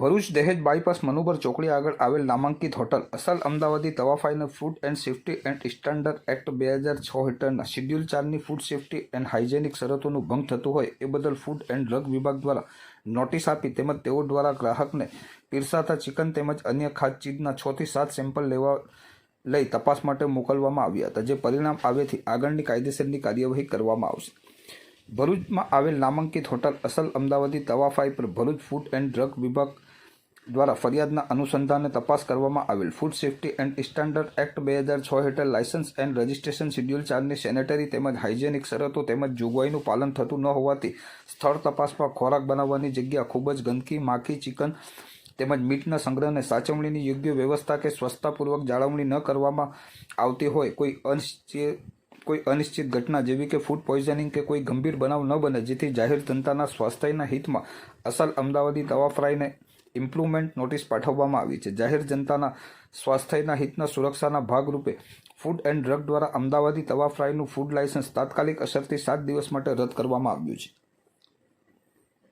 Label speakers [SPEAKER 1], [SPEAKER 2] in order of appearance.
[SPEAKER 1] ભરૂચ દહેજ બાયપાસ મનુબર ચોકડી આગળ આવેલ નામાંકિત હોટલ. અસલ અમદાવાદી તવાફાઈને food and safety and standard act બે હજાર છ હેઠળના શિડ્યુલ ચારની ફૂડ સેફ્ટી એન્ડ હાઇજેનિક શરતોનું ભંગ થતું હોય એ બદલ ફૂડ એન્ડ ડ્રગ વિભાગ દ્વારા નોટિસ આપી તેમજ તેઓ દ્વારા ગ્રાહકને પીરસાતા ચિકન તેમજ અન્ય ખાદ્ય ચીજના છ થી સાત સેમ્પલ લેવા લઈ તપાસ માટે મોકલવામાં આવ્યા હતા, જે પરિણામ આવેથી આગળની કાયદેસરની કાર્યવાહી કરવામાં આવશે. ભરૂચમાં આવેલ નામાંકિત હોટલ અસલ અમદાવાદી તવાફાઈ પર ભરૂચ ફૂડ એન્ડ ડ્રગ વિભાગ દ્વારા ફરિયાદના અનુસંધાને તપાસ કરવામાં આવેલ. Food safety and standard act બે હજાર છ હેઠળ લાયસન્સ એન્ડ રજિસ્ટ્રેશન શિડ્યુલ ચારની સેનેટરી તેમજ હાઇજેનિક શરતો તેમજ જોગવાઈનું પાલન થતું ન હોવાથી સ્થળ તપાસમાં ખોરાક બનાવવાની જગ્યા ખૂબ જ ગંદકી, માખી, ચિકન તેમજ મીટના સંગ્રહને સાચવણીની યોગ્ય વ્યવસ્થા કે સ્વચ્છતાપૂર્વક જાળવણી ન કરવામાં આવતી હોય કોઈ અનિશ્ચિત કોઈ અનિશ્ચિત ઘટના જેવી કે ફૂડ પોઈઝનિંગ કે કોઈ ગંભીર બનાવ ન બને, જેથી જાહેર જનતાના સ્વાસ્થ્યના હિતમાં અસલ અમદાવાદી દવા ફ્રાયને ઇમ્પ્રુવમેન્ટ નોટિસ પાઠવવામાં આવી છે. જાહેર જનતાના સ્વાસ્થ્યના હિતના સુરક્ષાના ભાગરૂપે ફૂડ એન્ડ ડ્રગ દ્વારા અમદાવાદી તવા ફ્રાયનું ફૂડ લાયસન્સ તાત્કાલિક અસરથી સાત દિવસ માટે રદ કરવામાં આવ્યું છે.